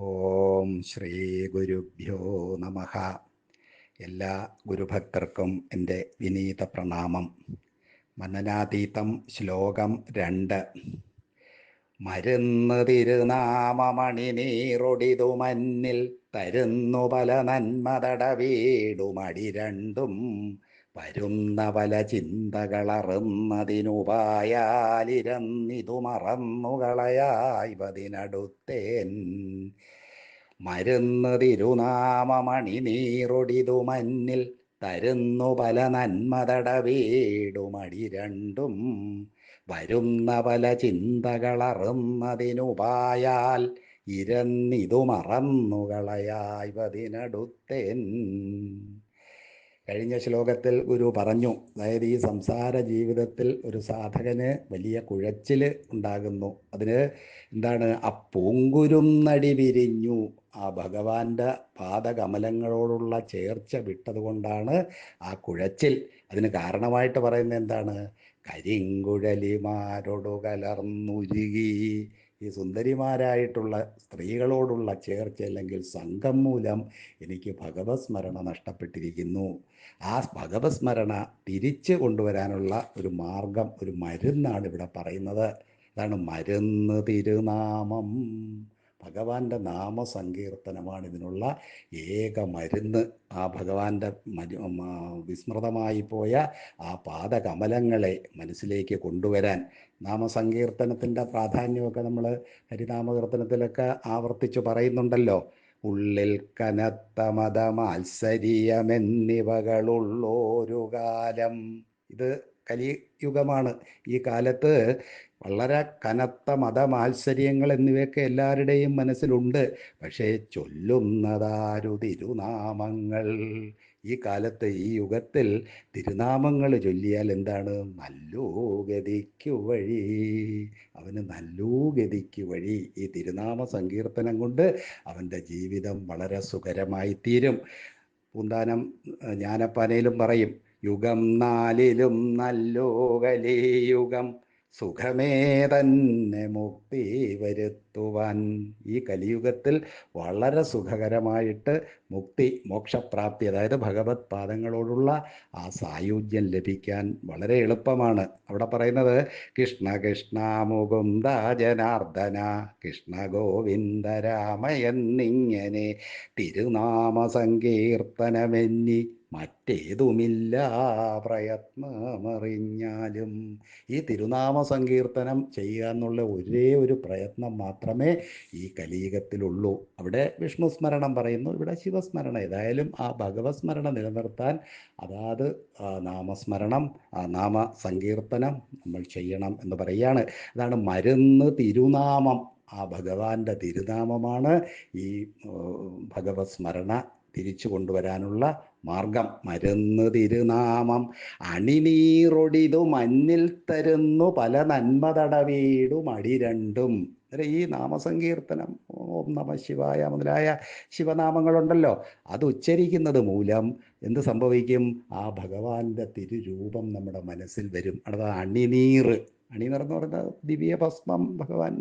ഓം ശ്രീ ഗുരുഭ്യോ നമ. എല്ലാ ഗുരുഭക്തർക്കും എന്റെ വിനീത പ്രണാമം. മനനാതീതം ശ്ലോകം രണ്ട്. മരുന്ന് തിരുനാമമണി നീറൊടിതു മന്നിൽ തരുന്നു പല നന്മതട വീടുമടി രണ്ടും. വരുന്ന പല ചിന്തകളറുന്നതിനുപായാലിരന്നിതു മറന്നുകളയായ്വതിനടുത്തേൻ മരുന്ന് തിരുനാമമണി നീറൊടിതു മഞ്ഞിൽ തരുന്നു പല നന്മതട വീടുമടി രണ്ടും. വരുന്ന പല ചിന്തകളറുന്നതിനുപായാൽ ഇരന്നിതു മറന്നുകളയായ്വതിനടുത്തേൻ കഴിഞ്ഞ ശ്ലോകത്തിൽ ഗുരു പറഞ്ഞു അതായത് ഈ സംസാര ജീവിതത്തിൽ ഒരു സാധകന് വലിയ കുഴച്ചിൽ ഉണ്ടാകുന്നു. അതിന് എന്താണ്? ആ പൂങ്കുരുന്നടി വിരിഞ്ഞു. ആ ഭഗവാന്റെ പാദകമലങ്ങളോടുള്ള ചേർച്ച വിട്ടതുകൊണ്ടാണ് ആ കുഴച്ചിൽ. അതിന് കാരണമായിട്ട് പറയുന്നത് എന്താണ്? കരിങ്കുഴലിമാരോടു കലർന്നുരുകി. ഈ സുന്ദരിമാരായിട്ടുള്ള സ്ത്രീകളോടുള്ള ചേർച്ച അല്ലെങ്കിൽ സംഘം മൂലം എനിക്ക് ഭഗവത് സ്മരണ നഷ്ടപ്പെട്ടിരിക്കുന്നു. ആ ഭഗവത് സ്മരണ തിരിച്ചു കൊണ്ടുവരാനുള്ള ഒരു മാർഗം ഒരു മരുന്നാണ് ഇവിടെ പറയുന്നത്. അതാണ് മരുന്ന് തിരുനാമം. ഭഗവാന്റെ നാമസങ്കീർത്തനമാണ് ഇതിനുള്ള ഏക മരുന്ന്. ആ ഭഗവാന്റെ വിസ്മൃതമായി പോയ ആ പാദകമലങ്ങളെ മനസ്സിലേക്ക് കൊണ്ടുവരാൻ നാമസങ്കീർത്തനത്തിന്റെ പ്രാധാന്യമൊക്കെ നമ്മൾ ഹരിനാമകീർത്തനത്തിലൊക്കെ ആവർത്തിച്ച് പറയുന്നുണ്ടല്ലോ. ഉള്ളിൽ കനത്ത മതമാത്സര്യമെന്നിവകളുള്ളോരു കാലം. ഇത് കലിയുഗമാണ്. ഈ കാലത്ത് വളരെ കനത്ത മതമാത്സര്യങ്ങൾ എന്നിവയൊക്കെ എല്ലാവരുടെയും മനസ്സിലുണ്ട്. പക്ഷേ ചൊല്ലുന്നതാരു തിരുനാമങ്ങൾ. ഈ കാലത്ത് ഈ യുഗത്തിൽ തിരുനാമങ്ങൾ ചൊല്ലിയാൽ എന്താണ്? നല്ലോ ഗതിക്കു വഴി. അവന് നല്ലോ ഗതിക്കു വഴി ഈ തിരുനാമ സങ്കീർത്തനം കൊണ്ട് അവന്റെ ജീവിതം വളരെ സുഖരമായി തീരും പൂന്താനം ജ്ഞാനപ്പാനയിലും പറയും യുഗം നാലിലും നല്ലോ യുഗം. സുഖമേ തന്നെ മുക്തി വരുത്തുവാൻ. ഈ കലിയുഗത്തിൽ വളരെ സുഖകരമായിട്ട് മുക്തി മോക്ഷപ്രാപ്തി അതായത് ഭഗവത് പാദങ്ങളോടുള്ള ആ സായുജ്യം ലഭിക്കാൻ വളരെ എളുപ്പമാണ്. അവിടെ പറയുന്നത് കൃഷ്ണ കൃഷ്ണ മുകുന്ദ ജനാർദ്ദന കൃഷ്ണ ഗോവിന്ദ രാമയെന്നിങ്ങനെ തിരുനാമ സങ്കീർത്തനമെന്നി മറ്റേതുമില്ല പ്രയത്നമറിഞ്ഞാലും ഈ തിരുനാമ സങ്കീർത്തനം ചെയ്യുക എന്നുള്ള ഒരേ ഒരു പ്രയത്നം മാത്രമേ ഈ കലീകത്തിലുള്ളൂ അവിടെ വിഷ്ണു സ്മരണം പറയുന്നു ഇവിടെ ശിവസ്മരണം. ഏതായാലും ആ ഭഗവത് സ്മരണ നിലനിർത്താൻ അതാത് നാമസ്മരണം ആ നാമ സങ്കീർത്തനം നമ്മൾ ചെയ്യണം എന്ന് പറയുകയാണ്. അതാണ് മരുന്ന് തിരുനാമം. ആ ഭഗവാന്റെ തിരുനാമമാണ് ഈ ഭഗവത് സ്മരണ തിരിച്ചു കൊണ്ടുവരാനുള്ള മാർഗം. മരുന്ന് തിരുനാമം അണിനീറൊടിതു മഞ്ഞിൽ തരുന്നു പല നന്മ തടവീടും അടി രണ്ടും ഈ നാമസങ്കീർത്തനം ഓം നമ ശിവായ മുതലായ ശിവനാമങ്ങളുണ്ടല്ലോ. അത് ഉച്ചരിക്കുന്നത് മൂലം എന്ത് സംഭവിക്കും? ആ ഭഗവാന്റെ തിരുരൂപം നമ്മുടെ മനസ്സിൽ വരും. അഥവാ അണിനിർ എന്ന് പറയുന്നത് ദിവ്യ ഭസ്മം ഭഗവാൻ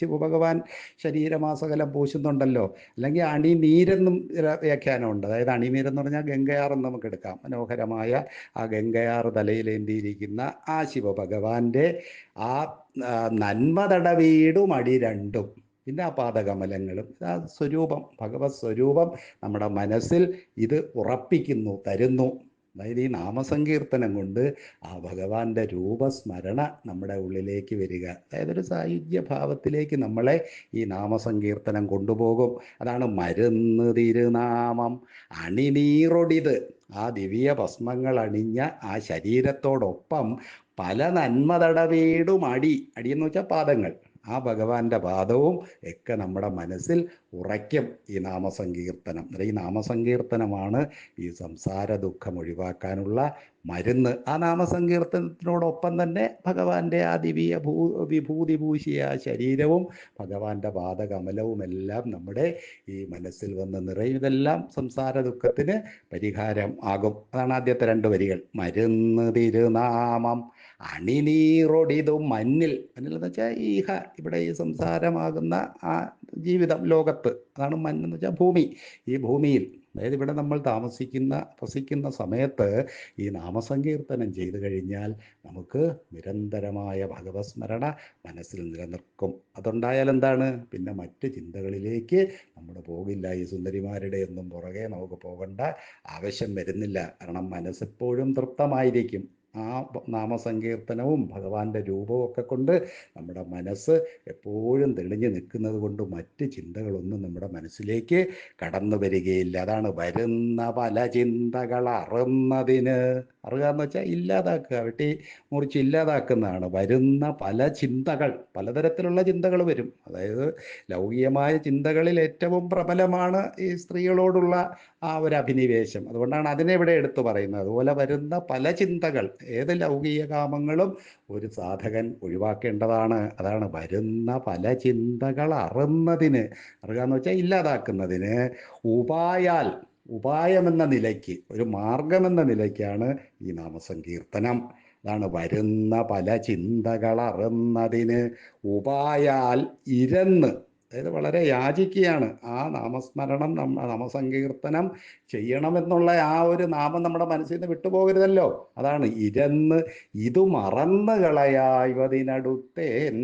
ശിവഭഗവാൻ ശരീരമാസകലം പൂശുന്നുണ്ടല്ലോ. അല്ലെങ്കിൽ അണിനീരെന്നും വ്യാഖ്യാനമുണ്ട്. അതായത് അണിനീരെന്ന് പറഞ്ഞാൽ ഗംഗയാറെന്ന് നമുക്ക് എടുക്കാം. മനോഹരമായ ആ ഗംഗയാറ് തലയിലേന്തിയിരിക്കുന്ന ആ ശിവഭഗവാന്റെ ആ നന്മതടവീടും അടി രണ്ടും. പിന്നെ ആ പാദകമലങ്ങളും. ആ സ്വരൂപം ഭഗവത് സ്വരൂപം നമ്മുടെ മനസ്സിൽ ഇത് ഉറപ്പിക്കുന്നു തരുന്നു. അതായത് ഈ നാമസങ്കീർത്തനം കൊണ്ട് ആ ഭഗവാന്റെ രൂപസ്മരണ നമ്മുടെ ഉള്ളിലേക്ക് വരിക. അതായത് ഒരു സായുജ്യ ഭാവത്തിലേക്ക് നമ്മളെ ഈ നാമസങ്കീർത്തനം കൊണ്ടുപോകും. അതാണ് മരുന്ന് തിരുനാമം. അണിനീറൊടിത്. ആ ദിവ്യ ഭസ്മങ്ങൾ അണിഞ്ഞ ആ ശരീരത്തോടൊപ്പം പല നന്മതടവീടും അടി. അടി എന്ന് വെച്ചാൽ പാദങ്ങൾ. ആ ഭഗവാന്റെ പാദവും ഒക്കെ നമ്മുടെ മനസ്സിൽ ഉറയ്ക്കും ഈ നാമസങ്കീർത്തനം. ഈ നാമസങ്കീർത്തനമാണ് ഈ സംസാര ദുഃഖം ഒഴിവാക്കാനുള്ള മരുന്ന്. ആ നാമസങ്കീർത്തനത്തിനോടൊപ്പം തന്നെ ഭഗവാന്റെ ആ ദിവ്യ ഭൂ വിഭൂതി പൂശിയ ശരീരവും ഭഗവാന്റെ പാദകമലവും എല്ലാം നമ്മുടെ ഈ മനസ്സിൽ വന്ന് നിറയും. ഇതെല്ലാം സംസാര ദുഃഖത്തിന് പരിഹാരം ആകും. അതാണ് ആദ്യത്തെ രണ്ട് വരികൾ. മരുന്ന് തിരുനാമം അണിനീറൊടിതും മഞ്ഞിൽ. മഞ്ഞിൽ എന്ന് വെച്ചാൽ ഈഹ ഇവിടെ ഈ സംസാരമാകുന്ന ആ ജീവിതം ലോകത്ത് അതാണ് മഞ്ഞെന്ന് വെച്ചാൽ ഭൂമി. ഈ ഭൂമിയിൽ അതായത് ഇവിടെ നമ്മൾ താമസിക്കുന്ന വസിക്കുന്ന സമയത്ത് ഈ നാമസങ്കീർത്തനം ചെയ്തു കഴിഞ്ഞാൽ നമുക്ക് നിരന്തരമായ ഭഗവത് സ്മരണ മനസ്സിൽ നിലനിൽക്കും. അതുണ്ടായാൽ എന്താണ്? പിന്നെ മറ്റ് ചിന്തകളിലേക്ക് നമ്മൾ പോകില്ല. ഈ സുന്ദരിമാരുടെ ഒന്നും പുറകെ നമുക്ക് പോകേണ്ട ആവശ്യം വരുന്നില്ല. കാരണം മനസ്സെപ്പോഴും തൃപ്തമായിരിക്കും. ആ നാമസങ്കീർത്തനവും ഭഗവാന്റെ രൂപവും ഒക്കെ കൊണ്ട് നമ്മുടെ മനസ്സ് എപ്പോഴും തെളിഞ്ഞു നിൽക്കുന്നത് കൊണ്ട് മറ്റ് ചിന്തകളൊന്നും നമ്മുടെ മനസ്സിലേക്ക് കടന്നു വരികയില്ല. അതാണ് വരുന്ന പല ചിന്തകൾ അറുന്നതിന്. അറുക എന്ന് വെച്ചാൽ ഇല്ലാതാക്കുക. വെട്ടി മുറിച്ച് ഇല്ലാതാക്കുന്നതാണ്. വരുന്ന പല ചിന്തകൾ പലതരത്തിലുള്ള ചിന്തകൾ വരും. അതായത് ലൗകികമായ ചിന്തകളിൽ ഏറ്റവും പ്രബലമാണ് ഈ സ്ത്രീകളോടുള്ള ആ ഒരു അഭിനിവേശം. അതുകൊണ്ടാണ് അതിനെ ഇവിടെ എടുത്തു പറയുന്നത്. അതുപോലെ വരുന്ന പല ചിന്തകൾ ഏത് ലൗകിക കാമങ്ങളും ഒരു സാധകൻ ഒഴിവാക്കേണ്ടതാണ്. അതാണ് വരുന്ന പല ചിന്തകൾ അറുന്നതിന് അറുക എന്ന് വെച്ചാൽ ഇല്ലാതാക്കുന്നതിന് ഉപായാൽ ഉപായമെന്ന നിലയ്ക്ക് ഒരു മാർഗമെന്ന നിലയ്ക്കാണ് ഈ നാമസങ്കീർത്തനം. അതാണ് വരുന്ന പല ചിന്തകൾ അറുന്നതിന് ഉപായാൽ ഇരന്ന് അതായത് വളരെ യാചിക്കുകയാണ്. ആ നാമസ്മരണം നമ്മ നാമസങ്കീർത്തനം ചെയ്യണമെന്നുള്ള ആ ഒരു നാമം നമ്മുടെ മനസ്സിൽ നിന്ന് വിട്ടുപോകരുതല്ലോ. അതാണ് ഇരന്ന് ഇത് മറന്നു കളയായതിനടുത്തേൻ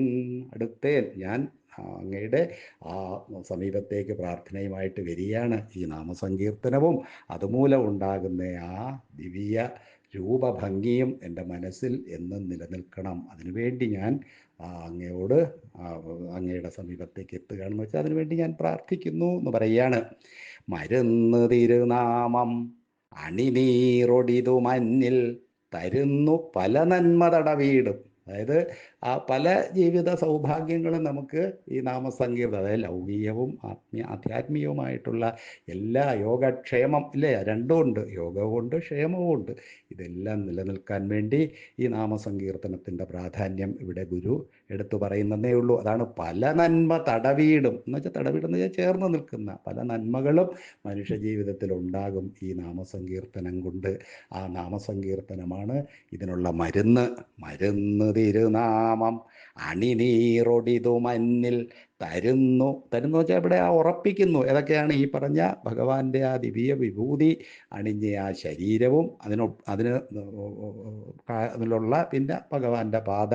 അടുത്തേൻ ഞാൻ അങ്ങയുടെ ആ സമീപത്തേക്ക് പ്രാർത്ഥനയുമായിട്ട് വരികയാണ്. ഈ നാമസങ്കീർത്തനവും അതുമൂലം ഉണ്ടാകുന്ന ആ ദിവ്യ രൂപഭംഗിയും എന്റെ മനസ്സിൽ എന്നും നിലനിൽക്കണം. അതിനുവേണ്ടി ഞാൻ അങ്ങയോട് അങ്ങയുടെ സമീപത്തേക്ക് എത്തുകയാണെന്ന് വെച്ചാൽ അതിനുവേണ്ടി ഞാൻ പ്രാർത്ഥിക്കുന്നു എന്ന് പറയുകയാണ്. മരുന്ന് തിരുനാമം അണിനീറൊടിതു മഞ്ഞിൽ തരുന്നു പല നന്മ തടവീടും. അതായത് ആ പല ജീവിത സൗഭാഗ്യങ്ങളും നമുക്ക് ഈ നാമസങ്കീർത്ത അതായത് ലൗകികവും ആത്മീയ ആധ്യാത്മികവുമായിട്ടുള്ള എല്ലാ യോഗക്ഷേമം ഇല്ലേ? രണ്ടും ഉണ്ട്. യോഗവും ഉണ്ട് ക്ഷേമവും ഉണ്ട്. ഇതെല്ലാം നിലനിൽക്കാൻ വേണ്ടി ഈ നാമസങ്കീർത്തനത്തിന്റെ പ്രാധാന്യം ഇവിടെ ഗുരു എടുത്തു പറയുന്നതേ ഉള്ളൂ. അതാണ് പല നന്മ തടവീടും. എന്ന് വെച്ചാൽ തടവീടെന്ന് വെച്ചാൽ ചേർന്ന് നിൽക്കുന്ന പല നന്മകളും മനുഷ്യ ജീവിതത്തിൽ ഉണ്ടാകും ഈ നാമസങ്കീർത്തനം കൊണ്ട്. ആ നാമസങ്കീർത്തനമാണ് ഇതിനുള്ള മരുന്ന്. മരുന്ന് തിരുനാമം അണിനീറൊടിതു മഞ്ഞിൽ തരുന്നു. തരുന്നു വെച്ചാൽ ഇവിടെ ആ ഉറപ്പിക്കുന്നു. ഏതൊക്കെയാണ്? ഈ പറഞ്ഞ ഭഗവാന്റെ ആ ദിവ്യ വിഭൂതി അണിഞ്ഞ ആ ശരീരവും അതിനൊ അതിന് അതിലുള്ള പിന്നെ ഭഗവാന്റെ പാദ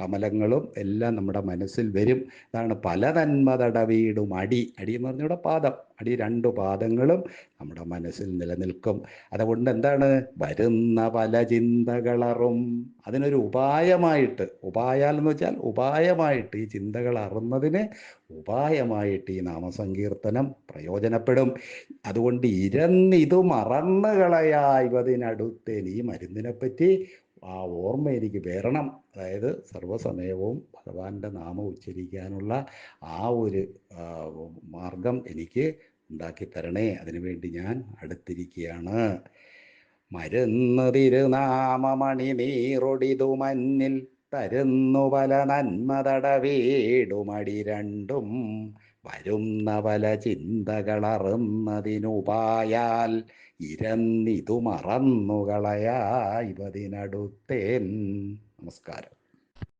കമലങ്ങളും എല്ലാം നമ്മുടെ മനസ്സിൽ വരും. അതാണ് പല നന്മതടവീടും. അടി അടി എന്ന് പറഞ്ഞ ഇവിടെ പാദം. അടി രണ്ടു പാദങ്ങളും നമ്മുടെ മനസ്സിൽ നിലനിൽക്കും. അതുകൊണ്ട് എന്താണ്? വരുന്ന പല ചിന്തകളറും അതിനൊരു ഉപായമായിട്ട് ഉപായാൽ എന്ന് വെച്ചാൽ ഉപായമായിട്ട് ഈ ചിന്തകൾ അറുന്നതിന് ഉപായമായിട്ട് ഈ നാമസങ്കീർത്തനം പ്രയോജനപ്പെടും. അതുകൊണ്ട് ഇരന്നിതു മറന്നുകളയാ കളയായതിനടുത്തേന് ഈ മരുന്നിനെ പറ്റി ആ ഓർമ്മ എനിക്ക് വരണം. അതായത് സർവസമയവും ഭഗവാന്റെ നാമം ഉച്ചരിക്കാനുള്ള ആ ഒരു മാർഗം എനിക്ക് ഉണ്ടാക്കി തരണേ അതിനുവേണ്ടി ഞാൻ അടുത്തിരിക്കുകയാണ്. മരുന്ന് തിരുനാമമണി നീറൊടിതു മഞ്ഞിൽ തരുന്നു പല നന്മതടവീടുമടി രണ്ടും വരുന്ന പല ചിന്തകളറുന്നതിനുപായാൽ ഇരന്നിതു മറന്നുകളയാ ഇവതിനടുത്തേൻ. നമസ്കാരം.